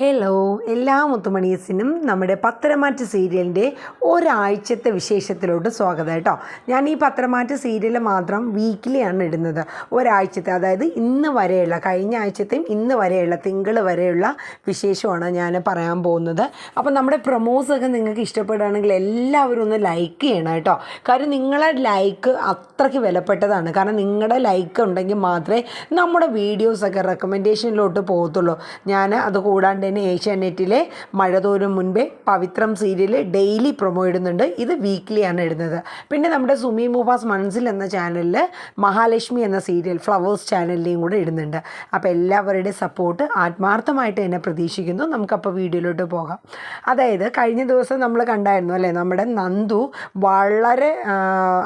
Hello എല്ലാ മുത്തുമണീസിനും നമ്മുടെ പത്രമാറ്റ് സീരിയലിന്റെ ഒരാഴ്ചത്തെ വിശേഷത്തിലോട്ട് സ്വാഗതം കേട്ടോ. ഞാൻ ഈ പത്രമാറ്റ് സീരിയൽ മാത്രം വീക്കിലിയാണ് ഇടുന്നത്. ഒരാഴ്ചത്തെ അതായത് ഇന്ന് വരെയുള്ള കഴിഞ്ഞ ആഴ്ചത്തെയും ഇന്ന് വരെയുള്ള തിങ്കൾ വരെയുള്ള വിശേഷമാണ് ഞാൻ പറയാൻ പോകുന്നത്. അപ്പോൾ നമ്മുടെ പ്രൊമോസൊക്കെ നിങ്ങൾക്ക് ഇഷ്ടപ്പെടുകയാണെങ്കിൽ എല്ലാവരും ഒന്ന് ലൈക്ക് ചെയ്യണം കേട്ടോ. കാര്യം നിങ്ങളെ ലൈക്ക് അത്രയ്ക്ക് വിലപ്പെട്ടതാണ്. കാരണം നിങ്ങളുടെ ലൈക്ക് ഉണ്ടെങ്കിൽ മാത്രമേ നമ്മുടെ വീഡിയോസൊക്കെ റെക്കമെൻഡേഷനിലോട്ട് പോകത്തുള്ളൂ. ഞാൻ അത് കൂടാണ്ട് തന്നെ ഏഷ്യാനെറ്റിലെ മഴ തോരും മുൻപേ പവിത്രം സീരിയൽ ഡെയിലി പ്രൊമോ ഇടുന്നുണ്ട്. ഇത് വീക്ക്ലിയാണ് ഇടുന്നത്. പിന്നെ നമ്മുടെ സുമി മുഫാസ് മൺസിൽ എന്ന ചാനലിൽ മഹാലക്ഷ്മി എന്ന സീരിയൽ ഫ്ലവേഴ്സ് ചാനലിലെയും കൂടെ ഇടുന്നുണ്ട്. അപ്പോൾ എല്ലാവരുടെയും സപ്പോർട്ട് ആത്മാർത്ഥമായിട്ട് എന്നെ പ്രതീക്ഷിക്കുന്നു. നമുക്കപ്പോൾ വീഡിയോയിലോട്ട് പോകാം. അതായത് കഴിഞ്ഞ ദിവസം നമ്മൾ കണ്ടായിരുന്നു അല്ലേ? നമ്മുടെ നന്ദു വളരെ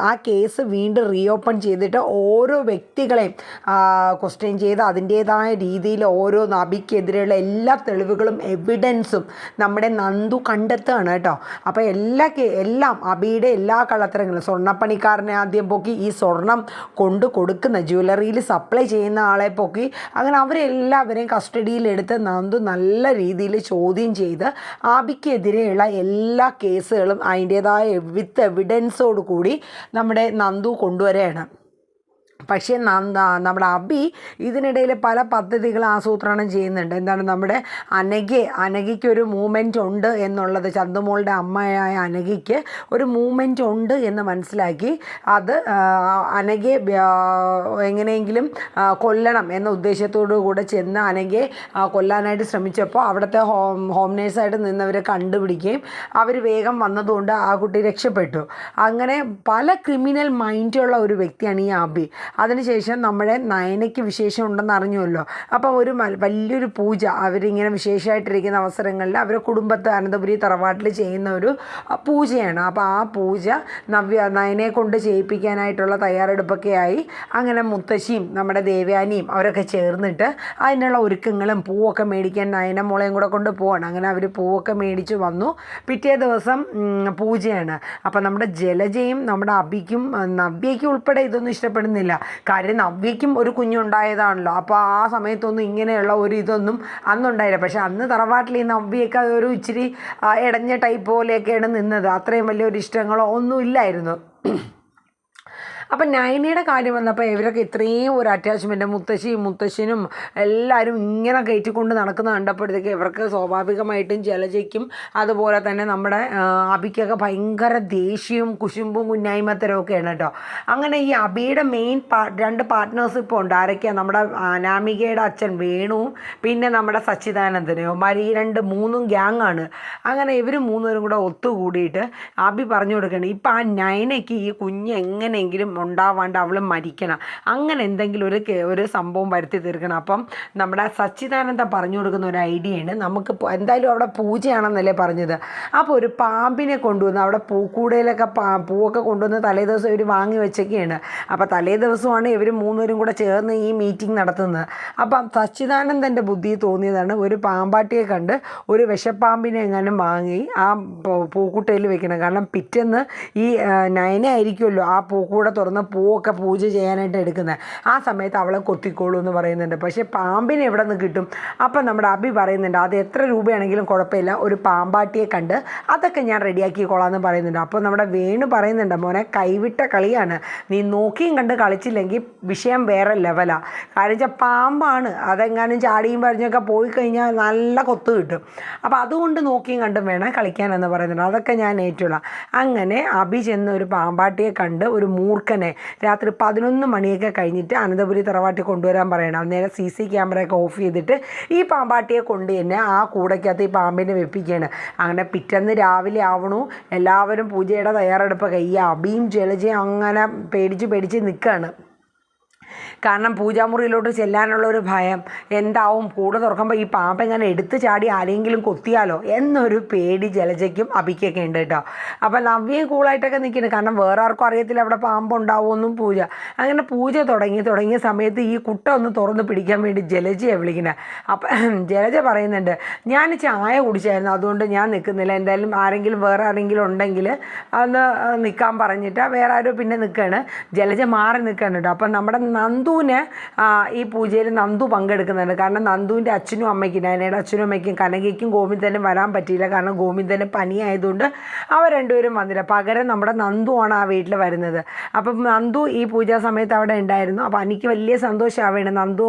ആ കേസ് വീണ്ടും റീഓപ്പൺ ചെയ്തിട്ട് ഓരോ വ്യക്തികളെയും ക്വസ്റ്റ്യൻ ചെയ്ത് അതിന്റേതായ രീതിയിൽ ഓരോ നബിക്കെതിരെയുള്ള എല്ലാ തെളിവുകളും എവിഡൻസും നമ്മുടെ നന്ദു കണ്ടെത്തുകയാണ് കേട്ടോ. അപ്പോൾ എല്ലാ എല്ലാം അബിയുടെ എല്ലാ കള്ളത്തരങ്ങളും സ്വർണപ്പണിക്കാരനെ ആദ്യം പൊക്കി ഈ സ്വർണം കൊണ്ട് കൊടുക്കുന്ന ജ്വല്ലറിയിൽ സപ്ലൈ ചെയ്യുന്ന ആളെ പൊക്കി അങ്ങനെ അവരെല്ലാവരെയും കസ്റ്റഡിയിലെടുത്ത് നന്ദു നല്ല രീതിയിൽ ചോദ്യം ചെയ്ത് ആബിക്കെതിരെയുള്ള എല്ലാ കേസുകളും അതിന്റേതായ വിത്ത് എവിഡൻസോട് കൂടി നമ്മുടെ നന്ദു കൊണ്ടുവരികയാണ്. പക്ഷേ നമ്മുടെ അബി ഇതിനിടയിൽ പല പദ്ധതികൾ ആസൂത്രണം ചെയ്യുന്നുണ്ട്. എന്താണ് നമ്മുടെ അനഘയെ അനഘയ്ക്ക് ഒരു മൂമെന്റ് ഉണ്ട് എന്നുള്ളത് ചന്തുമോളുടെ അമ്മയായ അനഘയ്ക്ക് ഒരു മൂമെന്റ് ഉണ്ട് എന്ന് മനസ്സിലാക്കി അത് അനഘയെ എങ്ങനെയെങ്കിലും കൊല്ലണം എന്ന ഉദ്ദേശത്തോടു കൂടെ ചെന്ന് അനഘയെ കൊല്ലാനായിട്ട് ശ്രമിച്ചപ്പോൾ അവിടുത്തെ ഹോം ഹോം നേഴ്സായിട്ട് നിന്നവരെ കണ്ടുപിടിക്കുകയും അവർ വേഗം വന്നതുകൊണ്ട് ആ കുട്ടി രക്ഷപ്പെട്ടു. അങ്ങനെ പല ക്രിമിനൽ മൈൻഡുള്ള ഒരു വ്യക്തിയാണ് ഈ അബി. അതിനുശേഷം നമ്മുടെ നയനയ്ക്ക് വിശേഷം ഉണ്ടെന്ന് അറിഞ്ഞുവല്ലോ. അപ്പം ഒരു വലിയൊരു പൂജ അവരിങ്ങനെ വിശേഷമായിട്ടിരിക്കുന്ന അവസരങ്ങളിൽ അവരെ കുടുംബത്തെ അനന്തപുരി തറവാട്ടിൽ ചെയ്യുന്ന ഒരു പൂജയാണ്. അപ്പോൾ ആ പൂജ നവ്യ നയനെ കൊണ്ട് ചെയ്യിപ്പിക്കാനായിട്ടുള്ള തയ്യാറെടുപ്പൊക്കെ ആയി അങ്ങനെ മുത്തശ്ശിയും നമ്മുടെ ദേവയാനിയും അവരൊക്കെ ചേർന്നിട്ട് അതിനുള്ള ഒരുക്കങ്ങളും പൂവൊക്കെ മേടിക്കാൻ നയന മോളെയും കൂടെ കൊണ്ട് പോവാണ്. അങ്ങനെ അവർ പൂവൊക്കെ മേടിച്ച് വന്നു. പിറ്റേ ദിവസം പൂജയാണ്. അപ്പം നമ്മുടെ ജലജയും നമ്മുടെ അബിക്കും നവ്യയ്ക്കും ഉൾപ്പെടെ ഇതൊന്നും ഇഷ്ടപ്പെടുന്നില്ല. കാര്യം നവ്യയ്ക്കും ഒരു കുഞ്ഞുണ്ടായതാണല്ലോ. അപ്പോൾ ആ സമയത്തൊന്നും ഇങ്ങനെയുള്ള ഒരു ഇതൊന്നും അന്നുണ്ടായില്ല. പക്ഷെ അന്ന് തറവാട്ടിൽ ഈ നവ്യയൊക്കെ ഒരു ഇച്ചിരി ഇടഞ്ഞ ടൈപ്പ് പോലെയൊക്കെയാണ് നിന്നത്. അത്രയും വലിയൊരു ഇഷ്ടങ്ങളോ ഒന്നും ഇല്ലായിരുന്നു അപ്പം നൈനയുടെ കാര്യം വന്നപ്പോൾ ഇവരൊക്കെ ഇത്രയും ഒരു അറ്റാച്ച്മെന്റ് മുത്തശ്ശിയും മുത്തശ്ശനും എല്ലാവരും ഇങ്ങനെ കയറ്റിക്കൊണ്ട് നടക്കുന്ന കണ്ടപ്പോഴത്തേക്ക് ഇവർക്ക് സ്വാഭാവികമായിട്ടും ജലജയ്ക്കും അതുപോലെ തന്നെ നമ്മുടെ അബിക്കൊക്കെ ഭയങ്കര ദേഷ്യവും കുശുമ്പും കുന്നായ്മത്തരവും ഒക്കെയാണ് കേട്ടോ. അങ്ങനെ ഈ അബിയുടെ മെയിൻ രണ്ട് പാർട്ട്നേഴ്സ് ഇപ്പോൾ ഉണ്ട്. ആരൊക്കെയാണ് നമ്മുടെ അനാമികയുടെ അച്ഛൻ വേണുവും പിന്നെ നമ്മുടെ സച്ചിദാനന്ദനും. മരി രണ്ട് മൂന്നും ഗ്യാങ് ആണ്. അങ്ങനെ ഇവർ മൂന്നുപേരും കൂടെ ഒത്തുകൂടിയിട്ട് അബി പറഞ്ഞു കൊടുക്കണം ഇപ്പം ആ നൈനയ്ക്ക് ഈ കുഞ്ഞ് എങ്ങനെയെങ്കിലും ഉണ്ടാവാണ്ട് അവൾ മരിക്കണം. അങ്ങനെ എന്തെങ്കിലും ഒരു ഒരു സംഭവം വരുത്തി തീർക്കണം. അപ്പം നമ്മുടെ സച്ചിദാനന്ദ പറഞ്ഞു കൊടുക്കുന്ന ഒരു ഐഡിയയാണ്. നമുക്ക് എന്തായാലും അവിടെ പൂജയാണെന്നല്ലേ പറഞ്ഞത്. അപ്പോൾ ഒരു പാമ്പിനെ കൊണ്ടുവന്ന് അവിടെ പൂക്കൂടയിലൊക്കെ പാ പൂവൊക്കെ കൊണ്ടുവന്ന് തലേ ദിവസം ഇവർ വാങ്ങി വെച്ചൊക്കെയാണ്. അപ്പോൾ തലേ ദിവസമാണ് ഇവർ മൂന്നുപേരും കൂടെ ചേർന്ന് ഈ മീറ്റിംഗ് നടത്തുന്നത്. അപ്പം സച്ചിദാനന്ദന്റെ ബുദ്ധി തോന്നിയതാണ് ഒരു പാമ്പാട്ടിയെ കണ്ട് ഒരു വിഷപ്പാമ്പിനെ എങ്ങാനും വാങ്ങി ആ പൂക്കൂട്ടയിൽ വെക്കണം. കാരണം പിറ്റേന്ന് ഈ നയന ആയിരിക്കുമല്ലോ ആ പൂക്കൂട തുറന്ന് പൂവൊക്കെ പൂജ ചെയ്യാനായിട്ട് എടുക്കുന്നത് ആ സമയത്ത് അവളെ കൊത്തിക്കോളൂ എന്ന് പറയുന്നുണ്ട്. പക്ഷേ പാമ്പിനെ എവിടെ നിന്ന് കിട്ടും? അപ്പം നമ്മുടെ അബി പറയുന്നുണ്ട് അത് എത്ര രൂപയാണെങ്കിലും കുഴപ്പമില്ല. ഒരു പാമ്പാട്ടിയെ കണ്ട് അതൊക്കെ ഞാൻ റെഡിയാക്കിക്കോളാം എന്ന് പറയുന്നുണ്ട്. അപ്പോൾ നമ്മുടെ വേണു പറയുന്നുണ്ട് മോനെ കൈവിട്ട കളിയാണ്. നീ നോക്കിയും കണ്ട് കളിച്ചില്ലെങ്കിൽ വിഷയം വേറെ ലെവലാണ് കാരണം വെച്ചാൽ പാമ്പാണ്. അതെങ്ങാനും ചാടിയും പറഞ്ഞൊക്കെ പോയി കഴിഞ്ഞാൽ നല്ല കൊത്ത് കിട്ടും. അപ്പോൾ അതുകൊണ്ട് നോക്കിയും കണ്ടും വേണം കളിക്കാനെന്ന് പറയുന്നുണ്ട്. അതൊക്കെ ഞാൻ ഏറ്റുള്ള അങ്ങനെ അബി ചെന്ന് ഒരു പാമ്പാട്ടിയെ കണ്ട് ഒരു മൂർഖനെ രാത്രി പതിനൊന്ന് മണിയൊക്കെ കഴിഞ്ഞിട്ട് അനന്തപുരി തറവാട്ടിൽ കൊണ്ടുവരാൻ പറയണം. അന്നേരം സി സി ക്യാമറയൊക്കെ ഓഫ് ചെയ്തിട്ട് ഈ പാമ്പാട്ടിയെ കൊണ്ട് തന്നെ ആ കൂടയ്ക്കകത്ത് ഈ പാമ്പിനെ വെപ്പിക്കുകയാണ്. അങ്ങനെ പിറ്റേന്ന് രാവിലെ ആവണു. എല്ലാവരും പൂജയുടെ തയ്യാറെടുപ്പൊക്കെ ഈ അബിയും ജലജയും അങ്ങനെ പേടിച്ച് പേടിച്ച് നിൽക്കുകയാണ് കാരണം പൂജാമുറിയിലോട്ട് ചെല്ലാനുള്ള ഒരു ഭയം എന്താവും? കൂടെ തുറക്കുമ്പോൾ ഈ പാമ്പ് എങ്ങനെ എടുത്തു ചാടി ആരെങ്കിലും കൊത്തിയാലോ? എന്നൊരു പേടി ജലജയ്ക്കും അബിക്കൊക്കെ ഉണ്ട് കേട്ടോ. അപ്പം നവ്യയും കൂളായിട്ടൊക്കെ നിൽക്കുന്നു. കാരണം വേറെ ആർക്കും അറിയത്തില്ല അവിടെ പാമ്പുണ്ടാവുമെന്നും പൂജ. അങ്ങനെ പൂജ തുടങ്ങി തുടങ്ങിയ സമയത്ത് ഈ കുട്ട ഒന്ന് തുറന്ന് പിടിക്കാൻ വേണ്ടി ജലജയെ വിളിക്കുന്നത് അപ്പം ജലജ പറയുന്നുണ്ട് ഞാൻ ചായ കുടിച്ചായിരുന്നു അതുകൊണ്ട് ഞാൻ നിൽക്കുന്നില്ല. എന്തായാലും ആരെങ്കിലും വേറെ ആരെങ്കിലും ഉണ്ടെങ്കിൽ അന്ന് നിൽക്കാൻ പറഞ്ഞിട്ട് വേറെ ആരും പിന്നെ നിൽക്കുകയാണ് ജലജ മാറി നിൽക്കുകയാണ് കേട്ടോ. അപ്പം നമ്മുടെ നന്ദു നന്ദുവിന് ഈ പൂജയിൽ നന്ദു പങ്കെടുക്കുന്നുണ്ട്. കാരണം നന്ദുവിന്റെ അച്ഛനും അമ്മയ്ക്കും നയനയുടെ അച്ഛനും അമ്മയ്ക്കും കനകയ്ക്കും ഗോവിന്ദനും വരാൻ പറ്റിയില്ല. കാരണം ഗോവിന്ദന് പനിയായതുകൊണ്ട് അവർ രണ്ടുപേരും വന്നില്ല. പകരം നമ്മുടെ നന്ദുവാണ് ആ വീട്ടിൽ വരുന്നത്. അപ്പം നന്ദു ഈ പൂജാ സമയത്ത് അവിടെ ഉണ്ടായിരുന്നു. അപ്പോൾ എനിക്ക് വലിയ സന്തോഷമാവുകയാണ് നന്ദു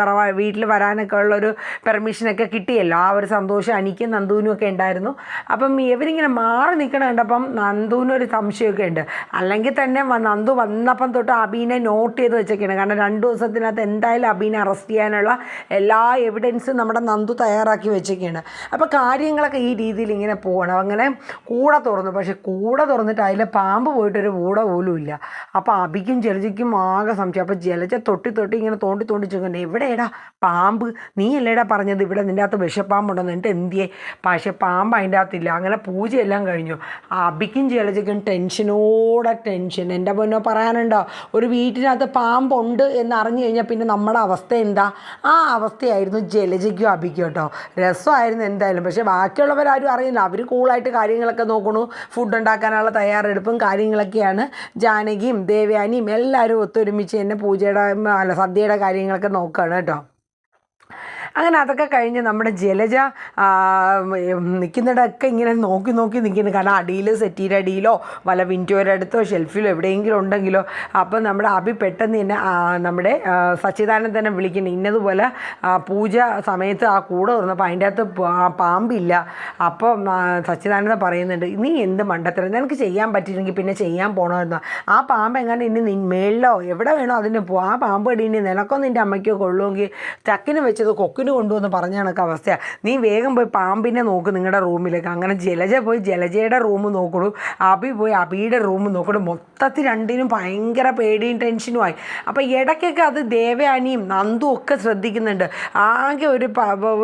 തറവാ വീട്ടിൽ വരാനൊക്കെ ഉള്ളൊരു പെർമിഷനൊക്കെ കിട്ടിയല്ലോ. ആ ഒരു സന്തോഷം എനിക്കും നന്ദുവിനും ഒക്കെ ഉണ്ടായിരുന്നു. അപ്പം ഇവരിങ്ങനെ മാറി നിൽക്കണ കണ്ടപ്പം നന്ദുവിനൊരു സംശയമൊക്കെ ഉണ്ട്. അല്ലെങ്കിൽ തന്നെ നന്ദു വന്നപ്പം തൊട്ട് അബീനെ നോട്ട് ചെയ്ത് വെച്ചൊക്കെയാണ് കാരണം രണ്ട് ദിവസത്തിനകത്ത് എന്തായാലും അബീനെ അറസ്റ്റ് ചെയ്യാനുള്ള എല്ലാ എവിഡൻസും നമ്മുടെ നന്ദു തയ്യാറാക്കി വെച്ചൊക്കെയാണ് അപ്പോൾ കാര്യങ്ങളൊക്കെ ഈ രീതിയിൽ ഇങ്ങനെ പോകണം അങ്ങനെ കൂട തുറന്നു. പക്ഷേ കൂട തുറന്നിട്ട് അതിൽ പാമ്പ് പോയിട്ടൊരു കൂട പോലും ഇല്ല. അപ്പോൾ അബിക്കും ജലജയ്ക്കും ആകെ സംശയം. അപ്പോൾ ജലജ തൊട്ടി തൊട്ടി ഇങ്ങനെ തോണ്ടി തോണ്ടി ചോദിക്കുന്നത് എവിടെയടാ പാമ്പ്? നീ അല്ലേടാ പറഞ്ഞത്? ഇവിടെ നിന്റെ അകത്ത് വിഷപ്പാമ്പുണ്ടെന്ന് എന്നിട്ട് എന്തിയേ? പക്ഷേ പാമ്പ് അതിന്റെ അകത്തില്ല. അങ്ങനെ പൂജയെല്ലാം കഴിഞ്ഞു. അബിക്കും ജലജയ്ക്കും ടെൻഷനോടെ ടെൻഷൻ. എന്റെ പൊന്നോ പറയാനുണ്ടോ? ഒരു വീട്ടിനകത്ത് പാമ്പുണ്ട്. എന്ന് അറിഞ്ഞു കഴിഞ്ഞാൽ പിന്നെ നമ്മുടെ അവസ്ഥ എന്താ? ആ അവസ്ഥയായിരുന്നു ജലജയ്ക്കും അഭിക്കും കേട്ടോ രസമായിരുന്നു എന്തായാലും. പക്ഷേ ബാക്കിയുള്ളവരാരും അറിയില്ല അവർ കൂളായിട്ട് കാര്യങ്ങളൊക്കെ നോക്കണു. ഫുഡ് ഉണ്ടാക്കാനുള്ള തയ്യാറെടുപ്പും കാര്യങ്ങളൊക്കെയാണ്. ജാനകിയും ദേവയാനിയും എല്ലാവരും ഒത്തൊരുമിച്ച് തന്നെ പൂജയുടെ അല്ല സദ്യയുടെ കാര്യങ്ങളൊക്കെ നോക്കുകയാണ് കേട്ടോ അങ്ങനെ അതൊക്കെ കഴിഞ്ഞ് നമ്മുടെ ജലജ നിൽക്കുന്നിടമൊക്കെ ഇങ്ങനെ നോക്കി നോക്കി നിൽക്കുന്നു കാരണം അടിയിൽ സെറ്റീന്റെ അടിയിലോ വല്ല വിൻഡോയുടെ അടുത്തോ ഷെൽഫിലോ എവിടെയെങ്കിലും ഉണ്ടെങ്കിലോ. അപ്പോൾ നമ്മുടെ അഭി പെട്ടെന്ന് തന്നെ നമ്മുടെ സച്ചിദാനം സച്ചിദാനന്ദനെ വിളിക്കുന്നു. ഇന്നതുപോലെ പൂജ സമയത്ത് ആ കൂടെ തുറന്നപ്പോൾ അതിന്റെ അകത്ത് പാമ്പില്ല. അപ്പോൾ സച്ചിദാനന്ദ പറയുന്നുണ്ട് നീ എന്ത് മണ്ടത്തരം? നിനക്ക് ചെയ്യാൻ പറ്റിയില്ലെങ്കിൽ പിന്നെ ചെയ്യാൻ പോകണമായിരുന്നു ആ പാമ്പ് എങ്ങനെ ഇനി നിൻ മേളിലോ എവിടെ വേണോ അതിന് പോ. ആ പാമ്പ് ഇടി ഇനി നിനക്കോ നിന്റെ അമ്മയ്ക്കോ കൊള്ളുമെങ്കിൽ ചക്കിന് വെച്ചത് കൊക്കിന് കൊണ്ടുവന്ന് പറഞ്ഞ കണക്ക് അവസ്ഥയാണ് നീ വേഗം പോയി പാമ്പിനെ നോക്ക് നിങ്ങളുടെ റൂമിലേക്ക്. അങ്ങനെ ജലജ പോയി ജലജയുടെ റൂം നോക്കണു അബി പോയി അബിയുടെ റൂം നോക്കണു മൊത്തത്തിൽ രണ്ടിനും ഭയങ്കര പേടിയും ടെൻഷനുമായി അപ്പോൾ ഇടയ്ക്കൊക്കെ അത് ദേവയാനിയും നന്ദും ഒക്കെ ശ്രദ്ധിക്കുന്നുണ്ട്. ആകെ ഒരു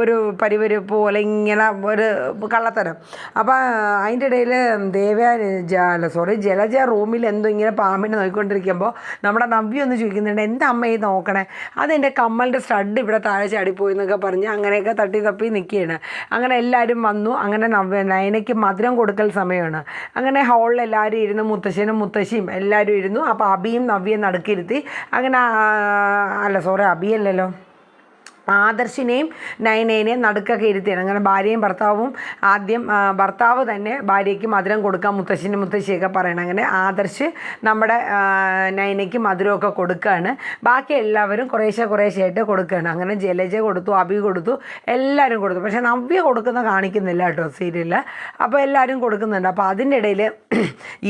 ഒരു പരിവര് പോലെ ഇങ്ങനെ ഒരു കള്ളത്തരം. അപ്പോൾ അതിന്റെ ഇടയിൽ ദേവയാനി അല്ല സോറി ജലജ റൂമിൽ എന്തോ ഇങ്ങനെ പാമ്പിനെ നോക്കിക്കൊണ്ടിരിക്കുമ്പോൾ നമ്മുടെ നവ്യ ഒന്ന് ചോദിക്കുന്നുണ്ട് എന്താ അമ്മയെ നോക്കണേ? അതെന്റെ കമ്മലിന്റെ സ്റ്റഡ് ഇവിടെ താഴെ ചാടിപ്പോയി എന്നൊക്കെ പറഞ്ഞ് അങ്ങനെയൊക്കെ തട്ടി തപ്പി നിൽക്കുകയാണ് അങ്ങനെ എല്ലാവരും വന്നു. അങ്ങനെ നയനയ്ക്ക് മധുരം കൊടുക്കൽ സമയമാണ്. അങ്ങനെ ഹാളിൽ എല്ലാവരും ഇരുന്ന് മുത്തശ്ശനും മുത്തശ്ശിയും എല്ലാവരും ഇരുന്നു. അപ്പോൾ അബിയും നവ്യയും നടുക്കിരുത്തി. അങ്ങനെ അല്ല സോറി അബിയല്ലല്ലോ ആദർശിനെയും നയനേനെയും നടുക്കൊക്കെ ഇരുത്തിയാണ് അങ്ങനെ ഭാര്യയും ഭർത്താവും ആദ്യം ഭർത്താവ് തന്നെ ഭാര്യയ്ക്ക് മധുരം കൊടുക്കാൻ മുത്തശ്ശിനും മുത്തശ്ശിയൊക്കെ പറയണം. അങ്ങനെ ആദർശ് നമ്മുടെ നയനയ്ക്ക് മധുരമൊക്കെ കൊടുക്കുകയാണ് ബാക്കി എല്ലാവരും കുറേശ്ശെ കുറേശ്ശെ ആയിട്ട് കൊടുക്കുകയാണ് അങ്ങനെ ജലജ കൊടുത്തു അബി കൊടുത്തു എല്ലാവരും കൊടുത്തു. പക്ഷേ നവ്യ കൊടുക്കുന്ന കാണിക്കുന്നില്ല കേട്ടോ സീരിയലിൽ അപ്പോൾ എല്ലാവരും കൊടുക്കുന്നുണ്ട്. അപ്പോൾ അതിന്റെ ഇടയിൽ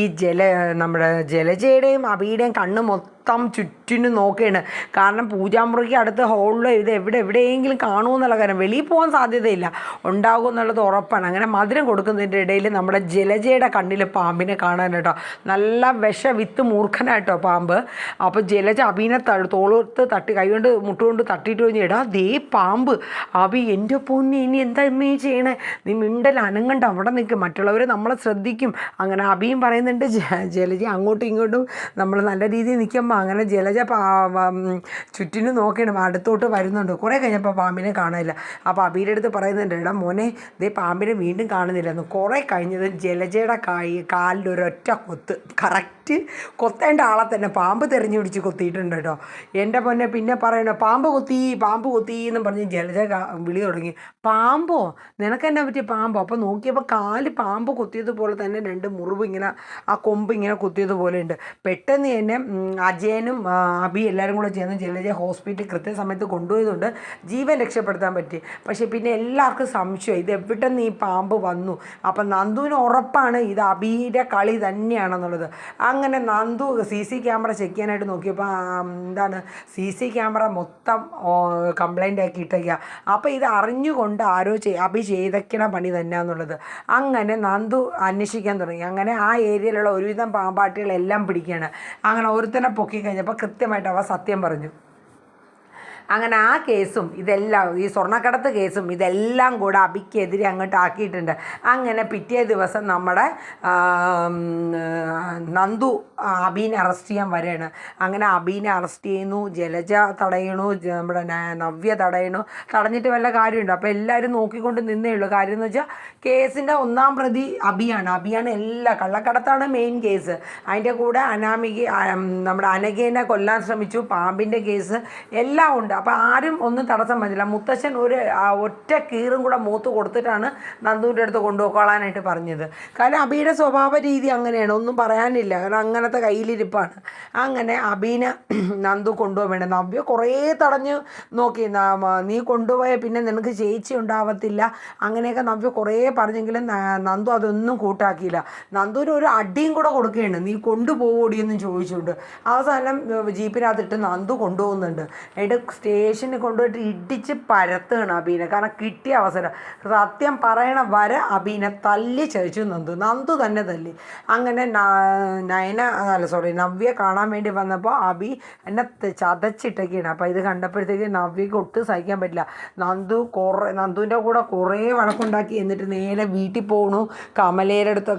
ഈ ജല നമ്മുടെ ജലജയുടെയും അബിയുടെയും കണ്ണ് മൊത്തം ചുറ്റിനും നോക്കുകയാണ് കാരണം പൂജാമുറിക്ക് അടുത്ത് ഹോളിലോ ഇത് എവിടെ എവിടെയെങ്കിലും കാണുമെന്നുള്ള കാര്യം. വെളിയിൽ പോകാൻ സാധ്യതയില്ല. ഉണ്ടാകും എന്നുള്ളത് ഉറപ്പാണ്. അങ്ങനെ മധുരം കൊടുക്കുന്നതിന്റെ ഇടയിൽ നമ്മുടെ ജലജയുടെ കണ്ണിൽ പാമ്പിനെ കാണാൻ കേട്ടോ. നല്ല വിഷ വിത്ത് മൂർഖനായിട്ടോ പാമ്പ്. അപ്പോൾ ജലജ അബീനെ തോളത്ത് തട്ടി കൈകൊണ്ട് മുട്ടുകൊണ്ട് തട്ടിയിട്ട് കഴിഞ്ഞ് എടാ ദേ പാമ്പ്. അബി എന്റെ പൊന്നി ഇനി എന്താ ഇമ്മേ ചെയ്യണേ? നീ മിണ്ടൽ അനങ്ങണ്ട. അവിടെ നിൽക്കും മറ്റുള്ളവർ നമ്മളെ ശ്രദ്ധിക്കും. അങ്ങനെ അബിയും പറയുന്നുണ്ട് ജലജ അങ്ങോട്ടും ഇങ്ങോട്ടും നമ്മൾ നല്ല രീതിയിൽ നിൽക്കുമ്പോൾ അങ്ങനെ ജലജ ചുറ്റിനും നോക്കിയാണ് അടുത്തോട്ട് വരുന്നുണ്ട്. കുറേ കഴിഞ്ഞപ്പോൾ പാമ്പിനെ കാണാനില്ല അപ്പോൾ അബിയുടെ അടുത്ത് പറയുന്നുണ്ട് എടാ മോനെ ദേ പാമ്പിനെ വീണ്ടും കാണുന്നില്ലെന്ന് കുറേ കഴിഞ്ഞത് ജലജയുടെ കായ് ഒരൊറ്റ കൊത്ത് കറക്റ്റ് കൊത്തേണ്ട ആളെ തന്നെ പാമ്പ് തെരഞ്ഞു പിടിച്ച് കൊത്തിയിട്ടുണ്ട് കേട്ടോ. എന്റെ പൊന്നെ പിന്നെ പറയണോ പാമ്പ് കൊത്തി പാമ്പ് കൊത്തി എന്ന് പറഞ്ഞ് ജലജ വിളി തുടങ്ങി. പാമ്പോ? നിനക്ക് എന്നാ പറ്റിയ പാമ്പോ? അപ്പോൾ നോക്കിയപ്പോൾ കാൽ പാമ്പ് കൊത്തിയതുപോലെ തന്നെ രണ്ട് മുറിവ് ഇങ്ങനെ ആ കൊമ്പ് ഇങ്ങനെ കുത്തിയതുപോലെ ഉണ്ട്. പെട്ടെന്ന് തന്നെ അജയനും ആ, അബി എല്ലാവരും കൂടെ ചേർന്ന് ജലജ ഹോസ്പിറ്റലിൽ കൃത്യസമയത്ത് കൊണ്ടുപോയതുകൊണ്ട് ജീവൻ രക്ഷപ്പെടുത്താൻ പറ്റി. പക്ഷേ പിന്നെ എല്ലാവർക്കും സംശയം ഇത് എവിടെന്ന് ഈ പാമ്പ് വന്നു? അപ്പം നന്ദുവിന് ഉറപ്പാണ് ഇത് അബിയുടെ കളി തന്നെയാണെന്നുള്ളത്. അങ്ങനെ Nandu C C camera check ചെയ്യാനായിട്ട് നോക്കിയപ്പോൾ എന്താണ് സി സി ക്യാമറ മൊത്തം കംപ്ലൈന്റ് ആക്കി ഇട്ടേക്കുക അപ്പോൾ ഇത് അറിഞ്ഞുകൊണ്ട് ആരോ ചെയ് അഭി ചെയ്തക്കണ പണി തന്നെയാണെന്നുള്ളത് അങ്ങനെ നന്ദു അന്വേഷിക്കാൻ തുടങ്ങി. അങ്ങനെ ആ ഏരിയയിലുള്ള ഒരുവിധം പാമ്പാട്ടികളെല്ലാം പിടിക്കുകയാണ് അങ്ങനെ ഒരുത്തനെ പൊക്കി കഴിഞ്ഞപ്പോൾ കൃത്യമായിട്ട് അവ സത്യം പറഞ്ഞു. അങ്ങനെ ആ കേസും ഇതെല്ലാം ഈ സ്വർണക്കടത്ത് കേസും ഇതെല്ലാം കൂടെ അബിക്കെതിരെ അങ്ങോട്ട് ആക്കിയിട്ടുണ്ട്. അങ്ങനെ പിറ്റേ ദിവസം നമ്മുടെ നന്ദു അബീനെ അറസ്റ്റ് ചെയ്യാൻ വരികയാണ്. അങ്ങനെ അബീനെ അറസ്റ്റ് ചെയ്യുന്നു ജലജ തടയണു നമ്മുടെ നവ്യ തടയണു. തടഞ്ഞിട്ട് വല്ല കാര്യമുണ്ടോ? അപ്പോൾ എല്ലാവരും നോക്കിക്കൊണ്ട് നിന്നേ ഉള്ളൂ. കാര്യം എന്ന് വെച്ചാൽ കേസിന്റെ ഒന്നാം പ്രതി അബിയാണ്. അബിയാണ് എല്ലാ കള്ളക്കടത്താണ് മെയിൻ കേസ് അതിന്റെ കൂടെ അനാമിക നമ്മുടെ അനഘേനെ കൊല്ലാൻ ശ്രമിച്ചു. പാമ്പിന്റെ കേസ് എല്ലാം ഉണ്ട്. അപ്പോൾ ആരും ഒന്നും തടസ്സം വന്നില്ല മുത്തശ്ശൻ ഒരു ഒറ്റ കീറും കൂടെ മൂത്ത് കൊടുത്തിട്ടാണ് നന്ദുവിന്റെ അടുത്ത് കൊണ്ടുപോയിക്കോളാനായിട്ട് പറഞ്ഞത്. കാരണം അബിയുടെ സ്വഭാവ രീതി അങ്ങനെയാണ്. ഒന്നും പറയാനില്ല. കാരണം അങ്ങനത്തെ കയ്യിലിരിപ്പാണ്. അങ്ങനെ അബീനെ നന്ദു കൊണ്ടുപോകാൻ വേണ്ടത് നവ്യ കുറേ തടഞ്ഞ് നോക്കി. നീ കൊണ്ടുപോയ പിന്നെ നിനക്ക് ചേച്ചി ഉണ്ടാവത്തില്ല. അങ്ങനെയൊക്കെ നവ്യ കുറേ പറഞ്ഞെങ്കിലും നന്ദു അതൊന്നും കൂട്ടാക്കിയില്ല. നന്ദുവിന് ഒരു അടിയും കൂടെ കൊടുക്കുകയാണ്. നീ കൊണ്ടുപോകൂടിയെന്നും ചോദിച്ചുകൊണ്ട്. അവസാനം ജീപ്പിനകത്തിട്ട് നന്ദു കൊണ്ടുപോകുന്നുണ്ട്. എന്നിട്ട് സ്റ്റേഷനിൽ കൊണ്ടുപോയിട്ട് ഇടിച്ച് പരത്തുകയാണ് അബീനെ. കാരണം കിട്ടിയ അവസരം. സത്യം പറയണ വരെ അബീനെ തല്ലി ചതിച്ചു നന്ദു. നന്ദു തന്നെ തല്ലി. അങ്ങനെ നയന അല്ല സോറി നവ്യ കാണാൻ വേണ്ടി വന്നപ്പോൾ അബി എന്നെ ചതച്ചിട്ടൊക്കെയാണ്. അപ്പോൾ ഇത് കണ്ടപ്പോഴത്തേക്ക് നവ്യക്ക് ഒട്ടും സഹിക്കാൻ പറ്റില്ല. നന്ദു കുറേ നന്ദുവിന്റെ കൂടെ കുറേ വഴക്കുണ്ടാക്കി. എന്നിട്ട് നേരെ വീട്ടിൽ പോകണു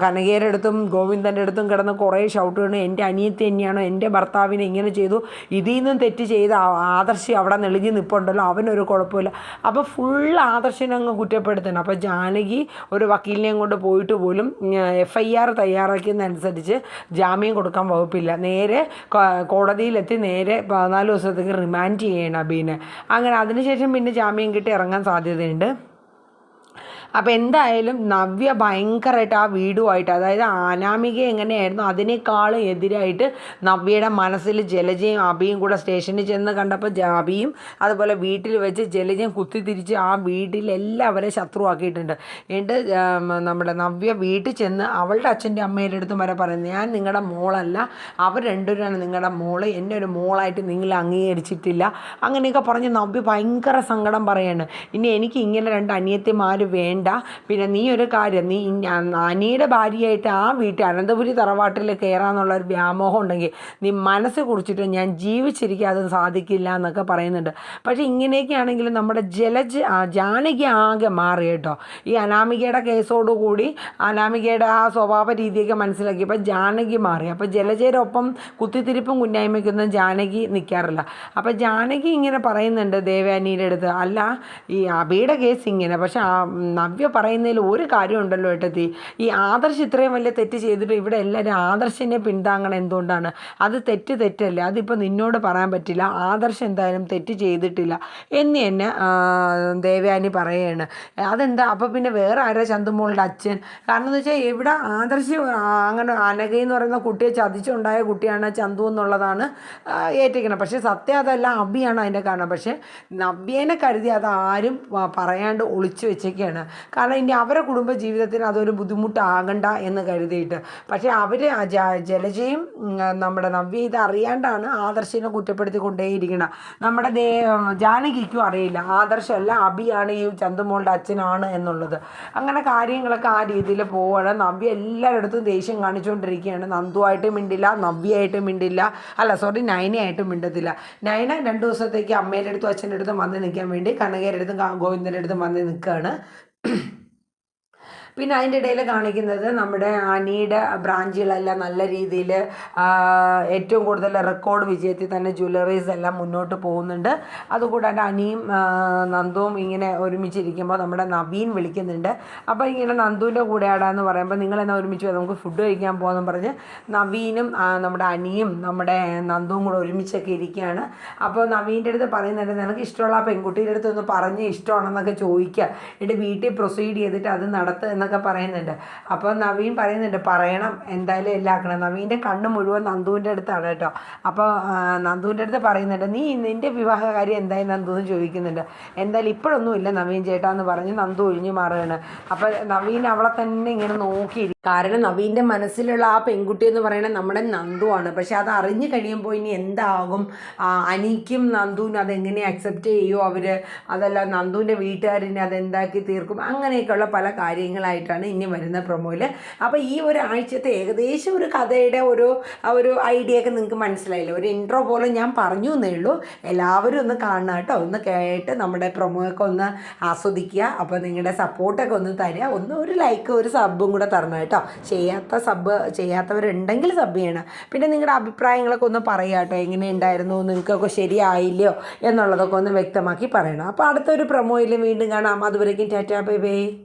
കനകയുടെ അടുത്തും ഗോവിന്ദന്റെ അടുത്തും കിടന്ന് കുറേ ഷൗട്ട് വീണു എന്റെ അനിയത്തി തന്നെയാണോ? എന്റെ ഭർത്താവിനെ ഇങ്ങനെ ചെയ്തു. ഇതിൽ നിന്നും തെറ്റ് ചെയ്ത ആദർശി അവിടെ നെളിഞ്ഞ് നിൽപ്പുണ്ടല്ലോ അവനൊരു കുഴപ്പമില്ല. അപ്പോൾ ഫുൾ ആദർശനെ അങ്ങ് കുറ്റപ്പെടുത്തണം. അപ്പോൾ ജാനകി ഒരു വക്കീലിനെയും കൊണ്ട് പോയിട്ട് പോലും എഫ് ഐ ആർ തയ്യാറാക്കിയതനുസരിച്ച് ജാമ്യം കൊടുക്കാൻ വകുപ്പില്ല. നേരെ കോടതിയിലെത്തി നേരെ പതിനാല് ദിവസത്തേക്ക് റിമാൻഡ് ചെയ്യണം അബീനെ. അങ്ങനെ അതിനുശേഷം പിന്നെ ജാമ്യം കിട്ടി ഇറങ്ങാൻ സാധ്യതയുണ്ട്. അപ്പോൾ എന്തായാലും നവ്യ ഭയങ്കരമായിട്ട് ആ വീടുമായിട്ട് അതായത് അനാമിക എങ്ങനെയായിരുന്നു അതിനേക്കാളും എതിരായിട്ട് നവ്യയുടെ മനസ്സിൽ ജലജയും അബിയും കൂടെ സ്റ്റേഷനിൽ ചെന്ന് കണ്ടപ്പോൾ ജാബിയും അതുപോലെ വീട്ടിൽ വെച്ച് ജലജയും കുത്തിത്തിരിച്ച് ആ വീട്ടിലെല്ലാവരെ ശത്രുവാക്കിയിട്ടുണ്ട്. എന്നിട്ട് നമ്മുടെ നവ്യ വീട്ടിൽ ചെന്ന് അവളുടെ അച്ഛന്റെ അമ്മയുടെ അടുത്തും വരെ പറയുന്നത് ഞാൻ നിങ്ങളുടെ മോളല്ല അവർ രണ്ടുപേരാണ് നിങ്ങളുടെ മോൾ എന്നെ ഒരു മോളായിട്ട് നിങ്ങൾ അംഗീകരിച്ചിട്ടില്ല. അങ്ങനെയൊക്കെ പറഞ്ഞ് നവ്യ ഭയങ്കര സങ്കടം പറയാണ്. ഇനി എനിക്ക് ഇങ്ങനെ രണ്ട് അനിയത്തിമാർ വേണ്ട പിന്നെ നീ ഒരു കാര്യം നീ അനിയുടെ ഭാര്യയായിട്ട് ആ വീട്ടിൽ അനന്തപുരി തറവാട്ടിൽ കയറാന്നുള്ള ഒരു വ്യാമോഹം ഉണ്ടെങ്കിൽ നീ മനസ്സ് കുറിച്ചിട്ട് ഞാൻ ജീവിച്ചിരിക്കാൻ അത് സാധിക്കില്ല എന്നൊക്കെ പറയുന്നുണ്ട്. പക്ഷേ ഇങ്ങനെയൊക്കെ ആണെങ്കിലും നമ്മുടെ ജലജ ജാനകി ആകെ മാറി കേട്ടോ. ഈ അനാമികയുടെ കേസോടുകൂടി അനാമികയുടെ ആ സ്വഭാവ രീതിയൊക്കെ മനസ്സിലാക്കിയപ്പോൾ ജാനകി മാറി. അപ്പോൾ ജലജയുടെ ഒപ്പം കുത്തിത്തിരിപ്പും കുഞ്ഞായ്മയ്ക്കൊന്നും ജാനകി നിൽക്കാറില്ല. അപ്പോൾ ജാനകി ഇങ്ങനെ പറയുന്നുണ്ട് ദേവയാനിയുടെ അടുത്ത് അല്ല ഈ അബിയുടെ കേസ് ഇങ്ങനെ. പക്ഷെ ആ നവ്യ പറയുന്നതിൽ ഒരു കാര്യം ഉണ്ടല്ലോ ഏട്ടത്തി. ഈ ആദർശ് ഇത്രയും വലിയ തെറ്റ് ചെയ്തിട്ട് ഇവിടെ എല്ലാവരും ആദർശിനെ പിന്താങ്ങണം എന്തുകൊണ്ടാണ്? അത് തെറ്റ് തെറ്റല്ല? അതിപ്പോൾ നിന്നോട് പറയാൻ പറ്റില്ല. ആദർശ് എന്തായാലും തെറ്റ് ചെയ്തിട്ടില്ല. എന്ന് തന്നെ ദേവയാനി പറയുകയാണ് അതെന്താ? അപ്പോൾ പിന്നെ വേറെ ആരാ ചന്തുമോളുടെ അച്ഛൻ? കാരണം എന്ന് വെച്ചാൽ ഇവിടെ ആദർശ് അങ്ങനെ അനകയെന്ന് പറയുന്ന കുട്ടിയെ ചതിച്ചുണ്ടായ കുട്ടിയാണ് ചന്തു എന്നുള്ളതാണ് ഏറ്റിരിക്കണം പക്ഷേ സത്യം അതല്ല അബിയാണ് അതിന്റെ കാരണം. പക്ഷേ നവ്യേനെ കരുതി അത് ആരും പറയാണ്ട് ഒളിച്ചു വെച്ചേക്കാണ്. കാരണം ഇനി അവരെ കുടുംബ ജീവിതത്തിന് അതൊരു ബുദ്ധിമുട്ടാകണ്ട എന്ന് കരുതിയിട്ട്. പക്ഷേ അവർ ജലജയും നമ്മുടെ നവ്യ ഇത് അറിയാണ്ടാണ് ആദർശിനെ കുറ്റപ്പെടുത്തി കൊണ്ടേയിരിക്കണം നമ്മുടെ ദേ ജാനകിക്കും അറിയില്ല. ആദർശമല്ല അബിയാണ് ഈ ചന്തുമോളുടെ അച്ഛനാണ് എന്നുള്ളത്. അങ്ങനെ കാര്യങ്ങളൊക്കെ ആ രീതിയിൽ പോവാണ്. നവ്യ എല്ലായിടത്തും ദേഷ്യം കാണിച്ചുകൊണ്ടിരിക്കുകയാണ്. നന്ദുവായിട്ട് മിണ്ടില്ല നവ്യയായിട്ട് മിണ്ടില്ല. അല്ല സോറി നയനയായിട്ടും മിണ്ടത്തില്ല. നയന രണ്ട് ദിവസത്തേക്ക് അമ്മേന്റെ അടുത്തും അച്ഛന്റെ അടുത്തും വന്ന് നിൽക്കാൻ വേണ്ടി കനകയുടെ അടുത്തും ഗോവിന്ദന്റെ അടുത്തും വന്ന് നിൽക്കുകയാണ്. Mm-hmm. പിന്നെ അതിന്റെ ഇടയിൽ കാണിക്കുന്നത് നമ്മുടെ അനിയുടെ ബ്രാഞ്ചുകളെല്ലാം നല്ല രീതിയിൽ ഏറ്റവും കൂടുതൽ റെക്കോർഡ് വിജയത്തിൽ തന്നെ ജ്വല്ലറീസ് എല്ലാം മുന്നോട്ട് പോകുന്നുണ്ട്. അതുകൂടാണ്ട് അനിയും നന്ദുവും ഇങ്ങനെ ഒരുമിച്ചിരിക്കുമ്പോൾ നമ്മുടെ നവീൻ വിളിക്കുന്നുണ്ട്. അപ്പോൾ ഇങ്ങനെ നന്ദുവിന്റെ കൂടെ ആടാന്ന് പറയുമ്പോൾ നിങ്ങൾ നിങ്ങളെന്നാ ഒരുമിച്ച് നമുക്ക് ഫുഡ് കഴിക്കാൻ പോകാമെന്ന് പറഞ്ഞ് നവീനും നമ്മുടെ അനിയും നമ്മുടെ നന്ദുവും കൂടെ ഒരുമിച്ചൊക്കെ ഇരിക്കുകയാണ്. അപ്പോൾ നവീന്റെ അടുത്ത് പറയുന്നുണ്ട് നിനക്ക് ഇഷ്ടമുള്ള പെൺകുട്ടിയുടെ അടുത്ത് ഒന്ന് പറഞ്ഞ് ഇഷ്ടമാണെന്നൊക്കെ ചോദിക്കുക. എന്നിട്ട് വീട്ടിൽ പ്രൊസീഡ് ചെയ്തിട്ട് അത് നടത്തുക എന്നൊക്കെ പറയുന്നുണ്ട്. അപ്പോൾ നവീൻ പറയുന്നുണ്ട് പറയണം എന്തായാലും എല്ലാം ആക്കണം. നവീന്റെ കണ്ണ് മുഴുവൻ നന്ദുവിന്റെ അടുത്താണ് കേട്ടോ. അപ്പോൾ നന്ദുവിന്റെ അടുത്ത് പറയുന്നുണ്ട് നീ നിന്റെ വിവാഹ കാര്യം എന്തായി? നന്ദു എന്ന് ചോദിക്കുന്നുണ്ട്. എന്തായാലും ഇപ്പോഴൊന്നുമില്ല നവീൻ ചേട്ടാ എന്ന് പറഞ്ഞ് നന്ദു ഒഴിഞ്ഞു മാറുകയാണ്. അപ്പോൾ നവീൻ അവളെ തന്നെ ഇങ്ങനെ നോക്കിയിരിക്കും കാരണം നവീന്റെ മനസ്സിലുള്ള ആ പെൺകുട്ടി എന്ന് പറയുന്നത് നമ്മുടെ നന്ദുവാണ് പക്ഷെ അത് അറിഞ്ഞു കഴിയുമ്പോൾ ഇനി എന്താകും? അനിക്കും നന്ദുവിനും അതെങ്ങനെ അക്സെപ്റ്റ് ചെയ്യുമോ അവർ അതല്ല നന്ദുവിന്റെ വീട്ടുകാരിനെ അതെന്താക്കി തീർക്കും? അങ്ങനെയൊക്കെയുള്ള പല കാര്യങ്ങളായിട്ടാണ് ഇനി വരുന്ന പ്രൊമോയിൽ അപ്പോൾ ഈ ഒരു ആഴ്ചത്തെ ഏകദേശം ഒരു കഥയുടെ ഒരു ഒരു ഐഡിയ ഒക്കെ നിങ്ങൾക്ക് മനസ്സിലായില്ല? ഒരു ഇൻട്രോ പോലെ ഞാൻ പറഞ്ഞു എന്നേ ഉള്ളൂ. എല്ലാവരും ഒന്ന് കാണണം കേട്ടോ. ഒന്ന് കേട്ട് നമ്മുടെ പ്രൊമോ ഒക്കെ ഒന്ന് ആസ്വദിക്കുക. അപ്പോൾ നിങ്ങളുടെ സപ്പോർട്ടൊക്കെ ഒന്ന് തരിക. ഒന്ന് ഒരു ലൈക്ക് ഒരു സബും കൂടെ തരണം കേട്ടോ. ചെയ്യാത്ത സബ് ചെയ്യാത്തവരുണ്ടെങ്കിൽ സബ് ചെയ്യണം. പിന്നെ നിങ്ങളുടെ അഭിപ്രായങ്ങളൊക്കെ ഒന്ന് പറയുക കേട്ടോ. എങ്ങനെ ഉണ്ടായിരുന്നു നിങ്ങൾക്കൊക്കെ ശരിയായില്ലയോ എന്നുള്ളതൊക്കെ ഒന്ന് വ്യക്തമാക്കി പറയണം. അപ്പോൾ അടുത്തൊരു പ്രൊമോയിൽ വീണ്ടും കാണാം. അതുവരേക്കും ടാറ്റാ ബൈ ബൈ.